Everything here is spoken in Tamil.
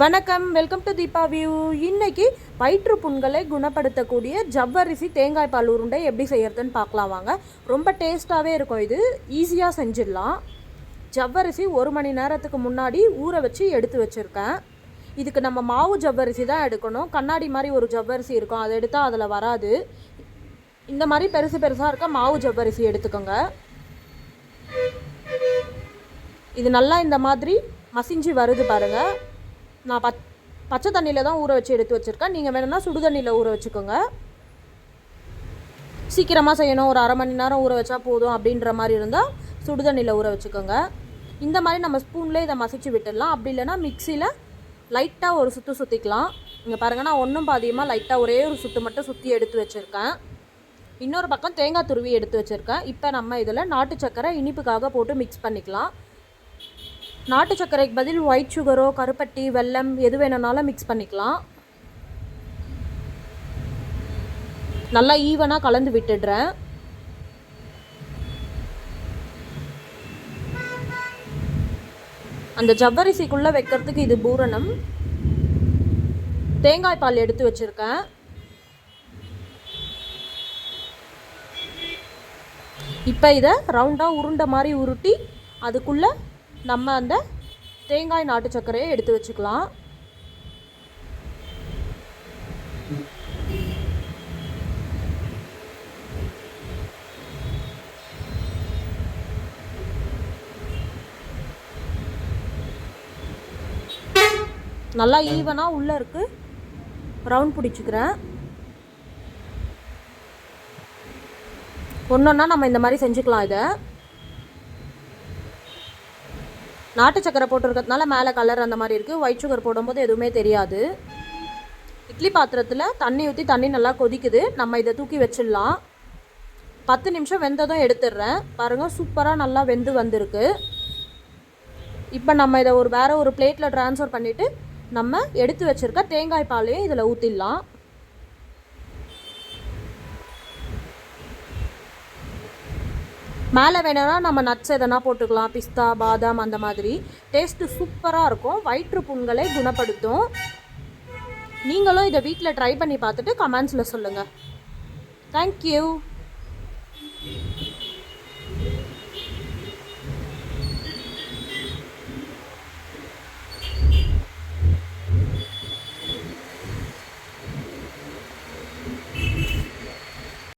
வணக்கம் வெல்கம் டு தீபா வியூ இன்னைக்கு வயிற்று புண்களை குணப்படுத்தக்கூடிய ஜவ்வரிசி தேங்காய் பால் உருண்டை எப்படி செய்யறதுன்னு பார்க்கலாம் வாங்க. ரொம்ப டேஸ்ட்டாகவே இருக்கும் இது. ஈஸியாக செஞ்சிடலாம். ஜவ்வரிசி ஒரு மணி நேரத்துக்கு முன்னாடி ஊற வச்சு எடுத்து வச்சுருக்கேன். இதுக்கு நம்ம மாவு ஜவ்வரிசி தான் எடுக்கணும். கண்ணாடி மாதிரி ஒரு ஜவ்வரிசி இருக்கும். அதை எடுத்தால் அதில் வராது. இந்த மாதிரி பெருசு பெருசாக இருக்க மாவு ஜவ்வரிசி எடுத்துக்கோங்க. இது நல்லா இந்த மாதிரி மசிஞ்சு வருது பாருங்கள் நான் பத் பச்சை தண்ணியில் தான் ஊற வச்சு எடுத்து வச்சுருக்கேன். நீங்கள் வேணும்னா சுடு தண்ணியில் ஊற வச்சுக்கோங்க. சீக்கிரமாக செய்யணும். ஒரு அரை மணி நேரம் ஊற வச்சா போதும் அப்படின்ற மாதிரி இருந்தால் சுடு தண்ணியில் ஊற வச்சுக்கோங்க. இந்த மாதிரி நம்ம ஸ்பூன்லேயே இதை மசிச்சு விட்டுடலாம். அப்படி இல்லைன்னா மிக்சியில் லைட்டாக ஒரு சுற்று சுற்றிக்கலாம் இங்கே பாருங்கள் நான் ஒன்றும் பாதியமாக லைட்டாக ஒரே ஒரு சுற்று மட்டும் சுற்றி எடுத்து வச்சுருக்கேன். இன்னொரு பக்கம் தேங்காய் துருவி எடுத்து வச்சுருக்கேன். இப்போ நம்ம இதில் நாட்டு சக்கரை இனிப்புக்காக போட்டு மிக்ஸ் பண்ணிக்கலாம். நாட்டு சர்க்கரைக்கு பதில் ஒயிட் சுகரோ கருப்பட்டி வெல்லம் எது வேணும்னாலும் மிக்ஸ் பண்ணிக்கலாம். நல்லா ஈவனாக கலந்து விட்டுடுறேன். அந்த ஜவ்வரிசிக்குள்ளே வைக்கிறதுக்கு இது பூரணம். தேங்காய் பால் எடுத்து வச்சுருக்கேன். இப்போ இதை ரவுண்டாக உருண்டை மாதிரி உருட்டி அதுக்குள்ளே நம்ம அந்த தேங்காய் நாட்டு சர்க்கரையை எடுத்து வச்சுக்கலாம். நல்லா ஈவனாக உள்ளே இருக்கு. ரவுண்ட் பிடிச்சிக்கிறேன். ஒன்று ஒன்றா நம்ம இந்த மாதிரி செஞ்சுக்கலாம் இதை. நாட்டு சக்கரை போட்டிருக்கிறதுனால மேலே கலர் அந்த மாதிரி இருக்குது ஒயிட் சுகர் போடும்போது எதுவுமே தெரியாது. இட்லி பாத்திரத்தில் தண்ணி ஊற்றி தண்ணி நல்லா கொதிக்குது. நம்ம இதை தூக்கி வச்சிடலாம். பத்து நிமிஷம் வெந்ததும் எடுத்துடுறேன். பாருங்கள் சூப்பராக நல்லா வெந்து வந்திருக்கு. இப்போ நம்ம இதை ஒரு வேறு ஒரு பிளேட்டில் ட்ரான்ஸ்ஃபர் பண்ணிவிட்டு நம்ம எடுத்து வச்சுருக்க தேங்காய் பாலையும் இதில் ஊற்றிடலாம் மேலே வேணும்னா நம்ம நட்ஸ் எதனா போட்டுக்கலாம். பிஸ்தா பாதாம் அந்த மாதிரி. டேஸ்ட்டு சூப்பராக இருக்கும். வயிற்று புண்களை குணப்படுத்தும். நீங்களும் இதை வீட்டில் ட்ரை பண்ணி பார்த்துட்டு கமெண்ட்ஸில் சொல்லுங்கள் தேங்க்யூ